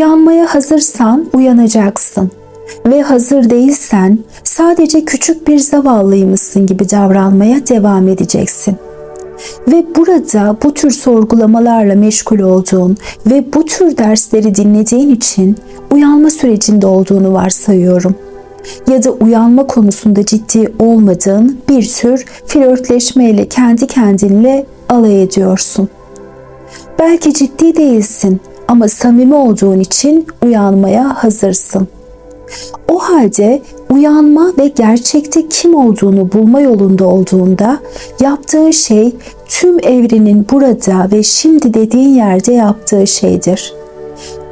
Uyanmaya hazırsan uyanacaksın ve hazır değilsen sadece küçük bir zavallıymışsın gibi davranmaya devam edeceksin. Ve burada bu tür sorgulamalarla meşgul olduğun ve bu tür dersleri dinlediğin için uyanma sürecinde olduğunu varsayıyorum. Ya da uyanma konusunda ciddi olmadığın bir tür flörtleşmeyle kendi kendinle alay ediyorsun. Belki ciddi değilsin ama samimi olduğun için uyanmaya hazırsın. O halde uyanma ve gerçekte kim olduğunu bulma yolunda olduğunda yaptığın şey tüm evrenin burada ve şimdi dediğin yerde yaptığı şeydir.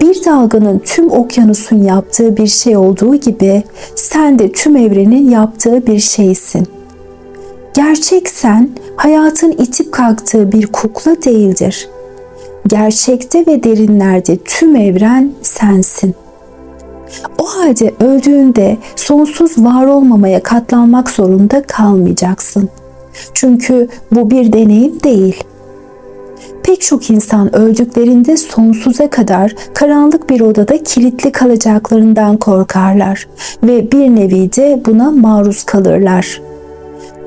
Bir dalganın tüm okyanusun yaptığı bir şey olduğu gibi sen de tüm evrenin yaptığı bir şeysin. Gerçek sen hayatın itip kalktığı bir kukla değildir. Gerçekte ve derinlerde tüm evren sensin.'' O halde öldüğünde sonsuz var olmamaya katlanmak zorunda kalmayacaksın. Çünkü bu bir deneyim değil. Pek çok insan öldüklerinde sonsuza kadar karanlık bir odada kilitli kalacaklarından korkarlar ve bir nevi de buna maruz kalırlar.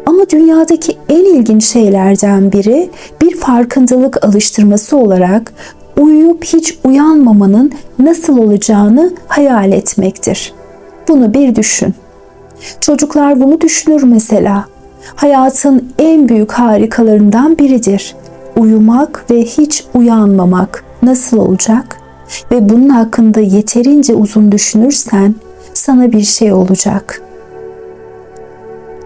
Ama dünyadaki en ilginç şeylerden biri bir farkındalık alıştırması olarak uyuyup hiç uyanmamanın nasıl olacağını hayal etmektir. Bunu bir düşün. Çocuklar bunu düşünür mesela. Hayatın en büyük harikalarından biridir. Uyumak ve hiç uyanmamak nasıl olacak? Ve bunun hakkında yeterince uzun düşünürsen sana bir şey olacak.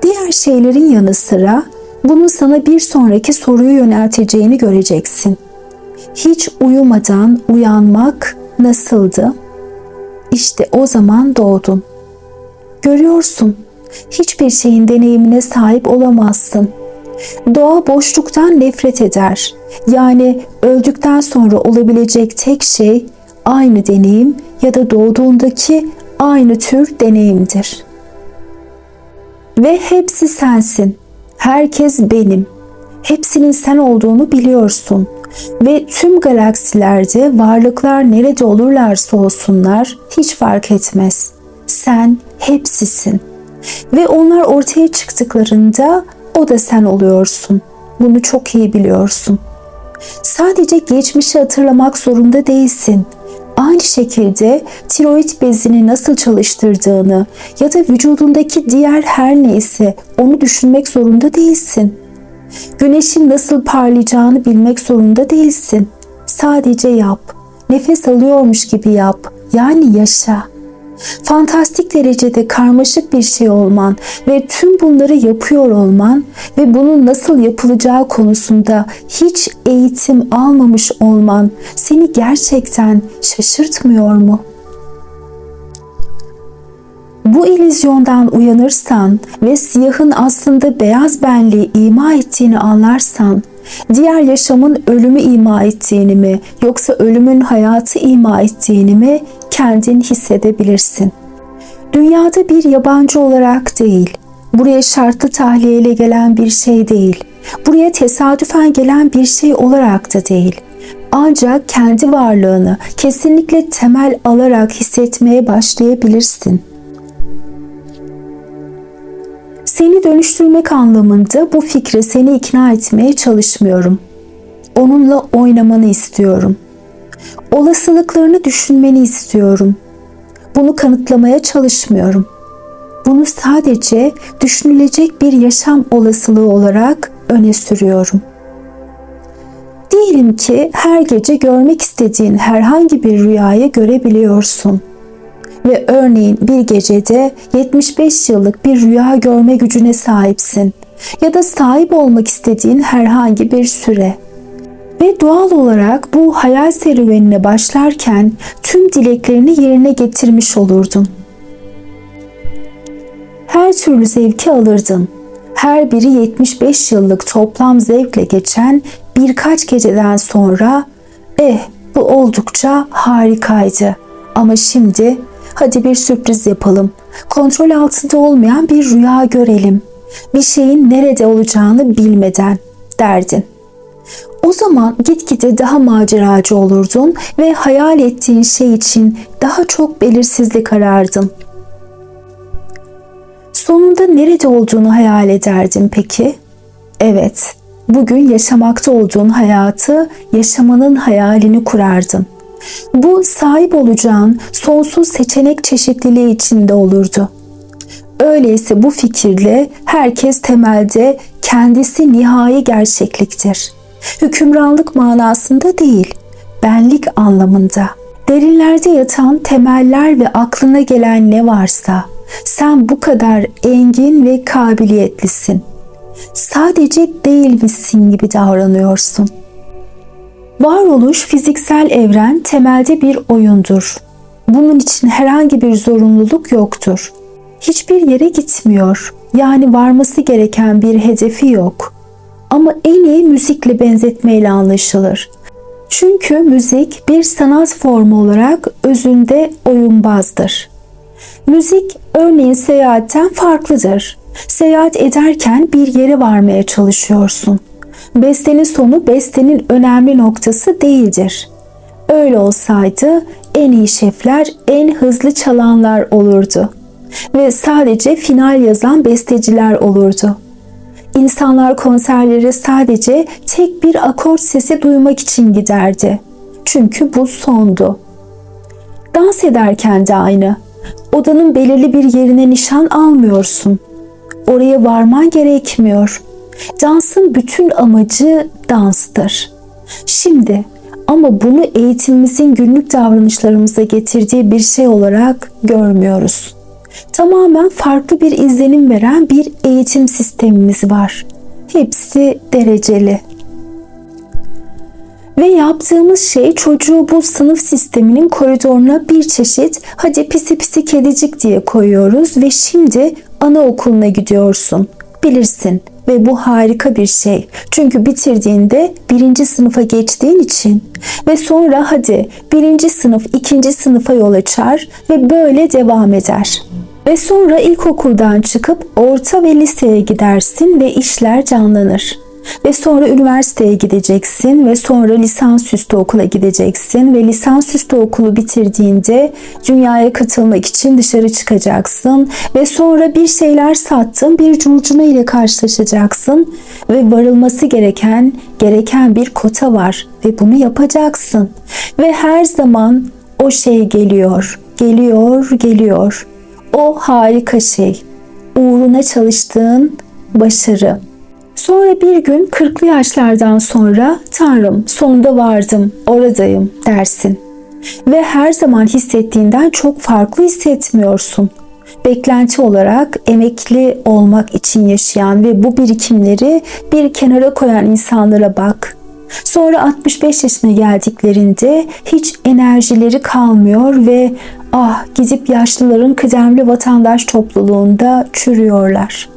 Diğer şeylerin yanı sıra bunun sana bir sonraki soruyu yönelteceğini göreceksin hiç uyumadan uyanmak nasıldı? İşte o zaman doğdun. Görüyorsun, hiçbir şeyin deneyimine sahip olamazsın. Doğa boşluktan nefret eder. Yani öldükten sonra olabilecek tek şey aynı deneyim ya da doğduğundaki aynı tür deneyimdir. Ve hepsi sensin. Herkes benim. Hepsinin sen olduğunu biliyorsun ve tüm galaksilerde varlıklar nerede olurlarsa olsunlar hiç fark etmez. Sen hepsisin. Ve onlar ortaya çıktıklarında o da sen oluyorsun. Bunu çok iyi biliyorsun. Sadece geçmişi hatırlamak zorunda değilsin. Aynı şekilde tiroid bezini nasıl çalıştırdığını ya da vücudundaki diğer her neyse onu düşünmek zorunda değilsin. Güneşin nasıl parlayacağını bilmek zorunda değilsin. Sadece yap. Nefes alıyormuş gibi yap. Yani yaşa. Fantastik derecede karmaşık bir şey olman ve tüm bunları yapıyor olman ve bunun nasıl yapılacağı konusunda hiç eğitim almamış olman seni gerçekten şaşırtmıyor mu?'' Bu ilizyondan uyanırsan ve siyahın aslında beyaz benliği ima ettiğini anlarsan, diğer yaşamın ölümü ima ettiğini mi yoksa ölümün hayatı ima ettiğini mi kendin hissedebilirsin. Dünyada bir yabancı olarak değil, buraya şartlı tahliyeyle gelen bir şey değil, buraya tesadüfen gelen bir şey olarak da değil. Ancak kendi varlığını kesinlikle temel alarak hissetmeye başlayabilirsin.'' Seni dönüştürmek anlamında bu fikre seni ikna etmeye çalışmıyorum. Onunla oynamanı istiyorum. Olasılıklarını düşünmeni istiyorum. Bunu kanıtlamaya çalışmıyorum. Bunu sadece düşünülecek bir yaşam olasılığı olarak öne sürüyorum. Diyelim ki her gece görmek istediğin herhangi bir rüyayı görebiliyorsun.'' Ve örneğin bir gecede 75 yıllık bir rüya görme gücüne sahipsin ya da sahip olmak istediğin herhangi bir süre. Ve doğal olarak bu hayal serüvenine başlarken tüm dileklerini yerine getirmiş olurdun. Her türlü zevki alırdın. Her biri 75 yıllık toplam zevkle geçen birkaç geceden sonra eh bu oldukça harikaydı. Ama şimdi Hadi bir sürpriz yapalım. Kontrol altında olmayan bir rüya görelim. Bir şeyin nerede olacağını bilmeden derdin. O zaman gitgide daha maceracı olurdun ve hayal ettiğin şey için daha çok belirsizlik arardın. Sonunda nerede olduğunu hayal ederdin peki? Evet, bugün yaşamakta olduğun hayatı, yaşamanın hayalini kurardın. Bu sahip olacağın sonsuz seçenek çeşitliliği içinde olurdu. Öyleyse bu fikirle herkes temelde kendisi nihai gerçekliktir. Hükümranlık manasında değil, benlik anlamında. Derinlerde yatan temeller ve aklına gelen ne varsa sen bu kadar engin ve kabiliyetlisin. Sadece değil misin gibi davranıyorsun. Varoluş fiziksel evren temelde bir oyundur. Bunun için herhangi bir zorunluluk yoktur. Hiçbir yere gitmiyor. Yani varması gereken bir hedefi yok. Ama en iyi müzikle benzetmeyle anlaşılır. Çünkü müzik bir sanat formu olarak özünde oyunbazdır. Müzik örneğin seyahatten farklıdır. Seyahat ederken bir yere varmaya çalışıyorsun. Bestenin sonu bestenin önemli noktası değildir. Öyle olsaydı en iyi şefler en hızlı çalanlar olurdu ve sadece final yazan besteciler olurdu. İnsanlar konserlere sadece tek bir akort sesi duymak için giderdi. Çünkü bu sondu. Dans ederken de aynı. Odanın belirli bir yerine nişan almıyorsun. Oraya varman gerekmiyor. Dansın bütün amacı danstır. Şimdi ama bunu eğitimimizin günlük davranışlarımıza getirdiği bir şey olarak görmüyoruz. Tamamen farklı bir izlenim veren bir eğitim sistemimiz var. Hepsi dereceli. Ve yaptığımız şey çocuğu bu sınıf sisteminin koridoruna bir çeşit hadi pisi pisi kedicik diye koyuyoruz ve şimdi anaokuluna gidiyorsun. Bilirsin ve bu harika bir şey. Çünkü bitirdiğinde birinci sınıfa geçtiğin için ve sonra hadi birinci sınıf ikinci sınıfa yol açar ve böyle devam eder. Ve sonra ilkokuldan çıkıp orta ve liseye gidersin ve işler canlanır. Ve sonra üniversiteye gideceksin ve sonra lisansüstü okula gideceksin ve lisansüstü okulu bitirdiğinde dünyaya katılmak için dışarı çıkacaksın ve sonra bir şeyler sattın bir curcuna ile karşılaşacaksın ve varılması gereken gereken bir kota var ve bunu yapacaksın ve her zaman o şey geliyor, geliyor, geliyor. O harika şey. Uğruna çalıştığın başarı. Sonra bir gün 40'lı yaşlardan sonra Tanrım sonunda vardım, oradayım dersin. Ve her zaman hissettiğinden çok farklı hissetmiyorsun. Beklenti olarak emekli olmak için yaşayan ve bu birikimleri bir kenara koyan insanlara bak. Sonra 65 yaşına geldiklerinde hiç enerjileri kalmıyor ve ah gidip yaşlıların kıdemli vatandaş topluluğunda çürüyorlar.''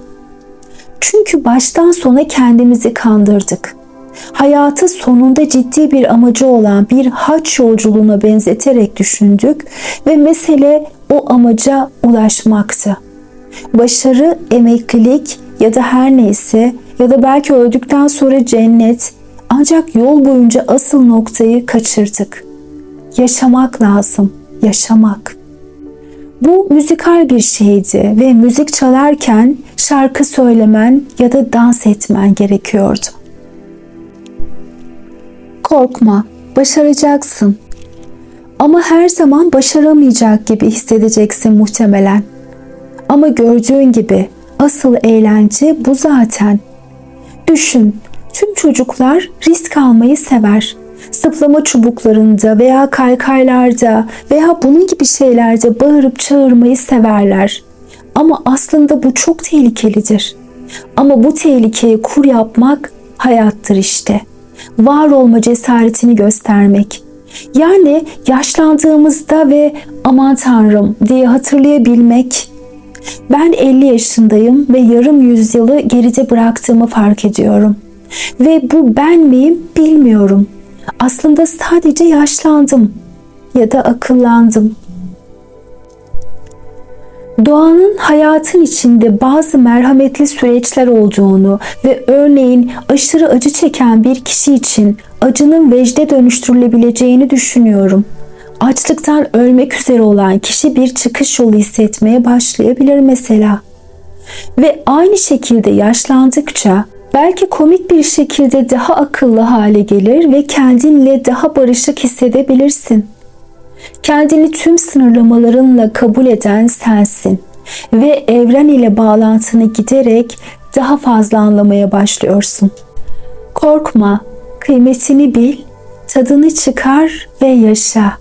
Çünkü baştan sona kendimizi kandırdık. Hayatı sonunda ciddi bir amacı olan bir haç yolculuğuna benzeterek düşündük ve mesele o amaca ulaşmaktı. Başarı, emeklilik ya da her neyse ya da belki öldükten sonra cennet ancak yol boyunca asıl noktayı kaçırdık. Yaşamak lazım, yaşamak. Bu müzikal bir şeydi ve müzik çalarken şarkı söylemen ya da dans etmen gerekiyordu. Korkma, başaracaksın. Ama her zaman başaramayacak gibi hissedeceksin muhtemelen. Ama gördüğün gibi asıl eğlence bu zaten. Düşün, tüm çocuklar risk almayı sever zıplama çubuklarında veya kaykaylarda veya bunun gibi şeylerde bağırıp çağırmayı severler. Ama aslında bu çok tehlikelidir. Ama bu tehlikeyi kur yapmak hayattır işte. Var olma cesaretini göstermek. Yani yaşlandığımızda ve aman tanrım diye hatırlayabilmek. Ben 50 yaşındayım ve yarım yüzyılı geride bıraktığımı fark ediyorum. Ve bu ben miyim bilmiyorum. Aslında sadece yaşlandım ya da akıllandım. Doğanın hayatın içinde bazı merhametli süreçler olduğunu ve örneğin aşırı acı çeken bir kişi için acının vecde dönüştürülebileceğini düşünüyorum. Açlıktan ölmek üzere olan kişi bir çıkış yolu hissetmeye başlayabilir mesela. Ve aynı şekilde yaşlandıkça belki komik bir şekilde daha akıllı hale gelir ve kendinle daha barışık hissedebilirsin. Kendini tüm sınırlamalarınla kabul eden sensin ve evren ile bağlantını giderek daha fazla anlamaya başlıyorsun. Korkma, kıymetini bil, tadını çıkar ve yaşa.